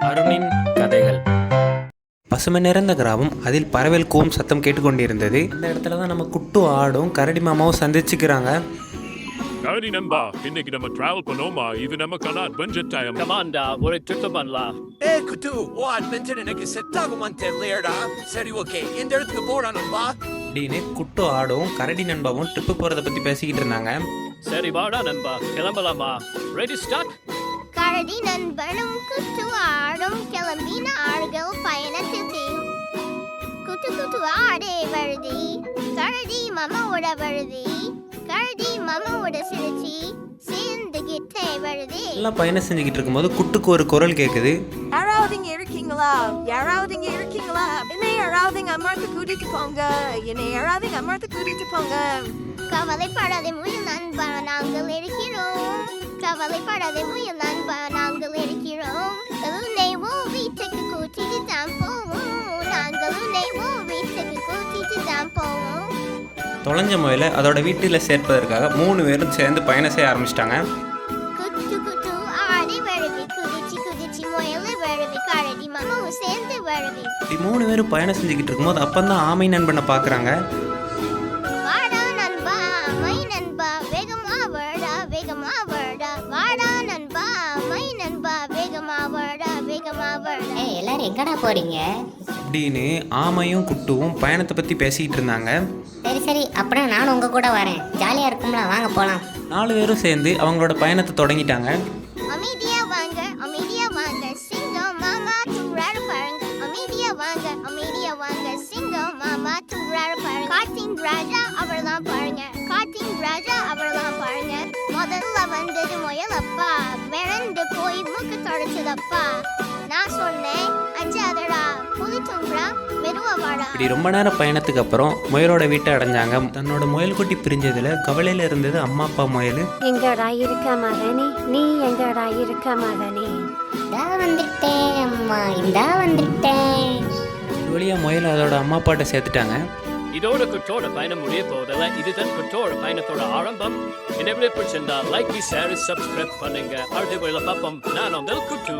அருணின் கதைகள். பசுமை நிறைந்த கிராமம். அதில் பறவைகள் கூவும் சத்தம் கேட்டுக்கொண்டிருந்தது. இந்த இடத்துல தான் நம்ம குட்டு ஆடும். கரடி மாமாவும் சந்திச்சுக்கிறாங்க. கரடி நண்பா இன்னைக்கு நம்ம டிராவல் பண்ணோமா? இது நமக்கான அட்வென்ச்சர் டைம் கமாண்டா ஒரு ட்ரிப் பண்ணலாம். ஏ குட்டு ஓ அட்வென்ச்சர் எனக்கு செட் ஆகுமான்னு தெரியலையடா. சரி ஓகே இந்த இடத்துக்கு போறா நண்பா. அப்படின்னு குட்டு ஆடும் கரடி நண்பாவும் ட்ரிப்பு போகிறத பற்றி பேசிக்கிட்டு இருந்தாங்க. சரி வாடா நண்பா. கிளம்பலாமா? ரெடி ஸ்டார்ட் கரடி நண்பனும் குத்து ஆடும் கிளம்பின ஆடுகள் பயணத்தில் குத்து குத்து ஆடே வருதி கரடி மாமாவோட வருதி கரடி மாமாவோட சிரிச்சி சேர்ந்துகிட்டே வருதி. எல்லாம் பயணம் செஞ்சுக்கிட்டு இருக்கும்போது குட்டுக்கு ஒரு குரல் கேட்குது யாராவது இங்க இருக்கீங்களா? யாராவது இங்க இருக்கீங்களா? என்னை யாராவது இங்க அமர்ந்து கூட்டிட்டு போங்க. என்னை யாராவது இங்க அமர்ந்து கூட்டிட்டு போங்க. கவலைப்படாதே முயல் கவலைப்படாதே முயல் நாங்கள் இருக்கிறோம் உன்னை உன் வீட்டுக்கு கூட்டிட்டு தான் போவோம் நாங்கள் உன்னை உன் வீட்டுக்கு கூட்டிட்டு தான் போவோம் தொலைஞ்ச முயலை அதோட வீட்டில் சேர்ப்பதற்காக மூணு பேரும் சேர்ந்து பயணம் செய்ய ஆரம்பிச்சிட்டாங்க. குத்து குத்து ஆடி குதிச்சு குதிச்சு கரடி சேர்ந்து மூணு பேரும் பயணம் செஞ்சுக்கிட்டு இருக்கும்போது அப்போ தான் ஆமை நண்பனை பார்க்குறாங்க எல்லாரும் எங்கடா போறீங்க? அப்படின்னு ஆமையும் குட்டுவும் பயணத்தை பற்றி பேசிக்கிட்டு இருந்தாங்க. சரி சரி. அப்படின்னா நானும் உங்க கூட வரேன். ஜாலியா இருக்கும்ல வாங்க போலாம். நாலு பேரும் சேர்ந்து அவங்களோட பயணத்தை தொடங்கிட்டாங்க. அமைதியா வாங்க அமைதியா வாங்க. சிங்கம் மாமா தூராரு பாருங்க. அமைதியா வாங்க அமைதியா வாங்க. சிங்கம் மாமா தூராரு பாருங்க. காட்டின் ராஜா அவர்தான் பாருங்க. காட்டின் ராஜா அவர்தான் பாருங்க. முதல்ல வந்தது முயலப்பா. விரண்டு போய் மூக்கு தொடச்சதப்பா. நான் சொன்னேன் மெதுவா வாடா. இப்படி ரொம்ப நேரம் பயணத்துக்கு அப்புறம் முயலோட வீட்டை அடைஞ்சாங்க. தன்னோட முயல் குட்டி பிரிஞ்சதுல கவலையில இருந்தது அம்மா அப்பா முயல். எங்கடா இருக்க மகனே? நீ எங்கடா இருக்க மகனே? இந்தா வந்துட்டேன் அம்மா இந்தா வந்துட்டேன். வழியா முயல் அதோட அம்மா அப்பாட்ட சேர்த்துட்டாங்க. இதோட குட்டோட பயணம் முடிய போதில்ல இதுதான் குட்டோட பயணத்தோட ஆரம்பம். என்ன பிடிச்சிருந்தா லைக் ஷேர் சப்ஸ்கிரைப் பண்ணுங்க. அடுத்த பார்ப்போம். நான் உங்கள் குட்டு.